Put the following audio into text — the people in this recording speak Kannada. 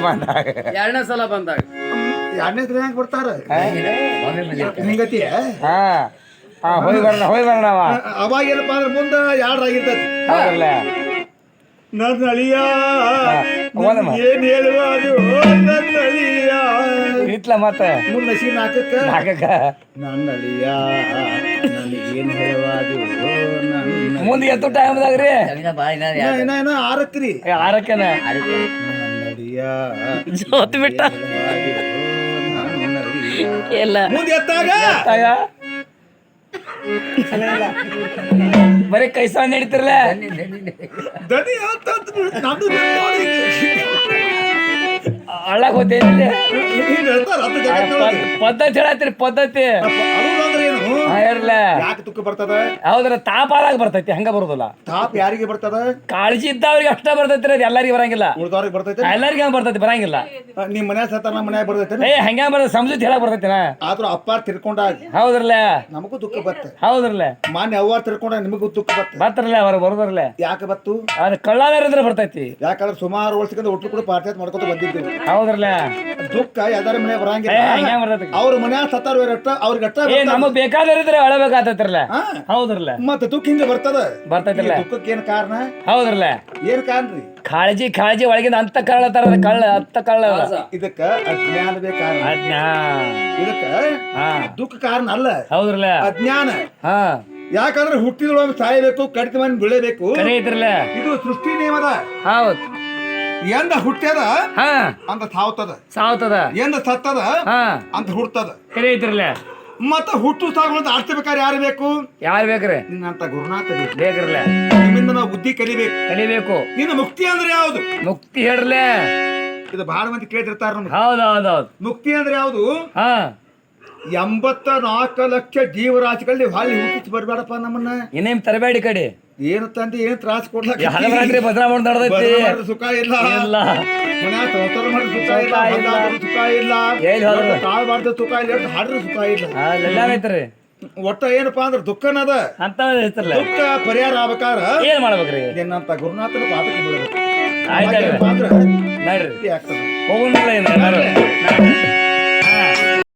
ಬಂದಾಗ. ಎರಡನೇ ಸಲ ಬಂದಾಗ. ಎರಡನೇ ದಿನ ಹೆಂಗ್ ಬಿಡ್ತಾರ ಹಿಂಗತಿ ಹಾ. ಹಾ ಹೋಗಿ ಬರೋಣ ಹೋಗಿ ಬರೋಣ ಅವ. ಅವಾಗ ಏನಪ್ಪಾ ಅಂದ್ರೆ ಮುಂದ ಯಾರ್ದಾಗಿರ್ತೈತಿ ಹೌದಲ್ಲ. ನನ್ನ ಅಳಿಯ. ಏನ್ ಹೇಳುವ ನನ್ನ ಅಳಿಯ ಇಟ್ಲ ಮತ್ತೆ. ಮುಂದ ನಸಿ ನಾಲ್ಕಕ್ಕ ಹಾಕಕ್ಕ. ನನ್ನ ಅಳಿಯ ನನಗೇನ್ ಹೇಳುವ ಮುಂದೆ ಎತ್ತು ಟೈಮ್ದಾಗ ರೀ. ಆರಕ್ರಿ ಆರಕ್ಕನ ಜೋತ್ ಬಿಟ್ಟ ಎಲ್ಲ. ಬರೀ ಕೈ ಸಾಂಗ್ ಅಂತ ಜಗತ್ತು ನೋಡಿ. ಪದ್ಧತಿ ಹೇಳತ್ತೀರಿ ಪದ್ಧತಿ. ಇರ್ಲ. ಯಾಕೆ ತುಕ್ಕ ಬರ್ತದ? ಹೌದ್ರ ತಾಪಾದಾಗ ಬರ್ತೈತಿ ಹಂಗ ಬರುದಿಲ್ಲ. ತಾಪ್ ಯಾರಿಗೆ ಬರ್ತದ? ಕಾಳಜಿ ಇದ್ದವ್ರಿಗೆ ಅಷ್ಟ ಬರ್ತೈತಿ ಅದು ಎಲ್ಲರಿಗೂ ಬರಂಗಿಲ್ಲ. ಉಳ್ದವ್ರಿಗೆ ಬರ್ತೈತಿ ಎಲ್ಲರಿಗೂ ಹಂಗ ಬರ್ತೈತಿ ಬರಂಗಿಲ್ಲ. ನಿಮ್ ಮನ್ಯಾಗ ಸತ್ತ ನಮ್ಮ ಮನ್ಯಾಗ ಬರ್ತೈತಿ ಏ ಹಂಗ ಬರ್ತೈತಿ ಸಂಸ್ಕೃತಿ ಹೇಳಕ್ ಬರ್ತೈತಿ ಆದ್ರೂ ಅಪ್ಪ ತಿರ್ಕೊಂಡಾಗ ಹೌದ್ರಲ್ಲ. ನಮಗೂ ದುಃಖ ಬರ್ತ ಹೌದ್ರಲ್ಲ. ಮಾನ್ಯ ಅವ್ವ ತಿರ್ಕೊಂಡ ನಿಮಗೂ ದುಃಖ ಬರ್ತ ಬರ್ತಾರಲ್ಲ ಅವ್ರ ಬರೋದ್ರಲ್ಲ. ಯಾಕೆ ಬತ್ತು? ಅದ್ ಕಳ್ಳಾರ ಇದ್ರೆ ಬರ್ತೈತಿ. ಯಾಕಂದ್ರೆ ಸುಮಾರು ವರ್ಷದಿಂದ ಒಟ್ಟು ಕೂಡ ಪಾರ್ಟಿ ಮಾಡ್ಕೊತ ಬಂದಿದ್ದೀವಿ ಹೌದ್ರಲ್ಲ. ದುಃಖ ಯಾವ್ದಾರ ಮನೆ ಬರಂಗಿಲ್ಲ. ಅವ್ರ ಮನ್ಯಾಗ ಸತ್ತಾರ ಅಷ್ಟ ಅವ್ರಿಗೆ ಅಷ್ಟ ನಮಗ್ ಬೇಕಾದ್ರೆ ಇದ್ರೆ ಅಳಬೇಕಾಗ್ತೈತ್ರಲ್ಲ ಹಾ. ಹೌದ್ರಲ್ಲ? ಮತ್ತೆ ದುಃಖ ಹಿಂಗ ಬರ್ತದ? ದುಃಖಕ್ಕೆ ಏನ್ ಕಾರಣ? ಹೌದ್ರಲ್ಲ? ಏನ್ ಕಾರಣ ಕಾಳಜಿ ಕಾಳಜಿ ಒಳಗಿಂದ ಅಂತ ಕಳ್ಳ ತರದ ಕಳ್ಳ ಅಂತ ಕಳ್ಳ ಇದಕ್ಕ ಅಜ್ಞಾನ. ಇದಕ್ಕ ಹಾ. ದುಃಖ ಕಾರಣ ಅಲ್ಲ. ಹೌದ್ರಲ್ಲ? ಅಜ್ಞಾನ. ಹಾ. ಯಾಕಂದ್ರೆ ಹುಟ್ಟಿದೊಳಗೆ ಸಾಯಬೇಕು ಕಡಿತ ಮನೆ ಬೆಳಿಬೇಕು. ಇದು ಸೃಷ್ಟಿ ನಿಯಮದ ಹೌದ್. ಎಂದ ಹುಟ್ಟ್ಯದ ಹಾ. ಅಂತ ಸಾವ್ತದ ಸಾವ್ತದ ಎಂದ ಸತ್ತದ ಹಾ. ಅಂತ ಹುಡ್ತದ. ಕರೆ ಐತ್ರಲ್ಲ ಮತ್ತ ಹುಟ್ಟು ಸಾಗುವಂತ ಆಡ್ತಿರ್ಬೇಕಾದ್ರೆ ಯಾರು ಬೇಕು? ಯಾರು ಬೇಕ್ರಿ? ನಿನ್ನಂತ ಗುರುನಾಥ ಬೇಕು. ಬೇಕ್ರಲ್ಲ. ನಿಮ್ಮಿಂದ ನಾವು ಬುದ್ಧಿ ಕಲಿಬೇಕು. ಕಲಿಬೇಕು. ನಿನ್ನ ಮುಕ್ತಿ ಅಂದ್ರೆ ಯಾವುದು? ಮುಕ್ತಿ ಹೇಳ್ರಲ್ಲ. ಇದು ಬಹಳ ಮಂದಿ ಕೇಳ್ತಿರ್ತಾರ ನಮ್ಗೆ. ಹೌದ್ ಹೌದ್ ಹೌದ್. ಮುಕ್ತಿ ಅಂದ್ರೆ ಯಾವುದು? ಹಾ. ಎಂಬತ್ತ ನಾಲ್ಕು ಲಕ್ಷ ಜೀವರಾಶಿಗಳಲ್ಲಿ ಹಾಲಿ ಹುಟ್ಟಿಸಿ ಬರಬೇಡಪ್ಪ ನಮ್ಮನ್ನ. ಇನ್ನೇನ್ ತರಬೇಡಿ ಕಡೆ. ಏನು ತಂದೆ ಏನು ತ್ರಾಸ ಬದಲಾವಣೆ ನಡೆದೈತಿ? ಸುಖ ಇಲ್ಲ. ಇಲ್ಲ. ಮನ್ಯಾಗ ಸಂಸಾರ ಮಾಡಿದ್ರೆ ಸುಖ ಇಲ್ಲ ಇಲ್ಲ. ಹೊಲ್ದಾದ್ರು ಸುಖ ಇಲ್ಲ. ಎಲ್ಲಿ ಹೋದ್ರು? ತಾಳ್ ಮಾಡಿದ್ರೆ ಸುಖ ಇಲ್ಲ ಎಷ್ಟು ಹಾಡ್ರೆ ಸುಖ ಇಲ್ಲ. ಎಲ್ಲ ಐತ್ರಿ. ಒಟ್ಟ ಏನಪ್ಪಾ ಅಂದ್ರೆ ದುಃಖನದ ಅಂತ ಐತ್ರಲ್ಲ ದುಃಖ ಪರಿಹಾರ ಆಗ್ಬೇಕಾರ? ಏನ್ ಮಾಡ್ಬೇಕ್ರಿ? ಏನಂತ ಗುರುನಾಥನ ಪಾದಕ್ಕೆ ಅಂದ್ರೆ ನೋಡ್ರಿ. ಮುಕ್ತಿ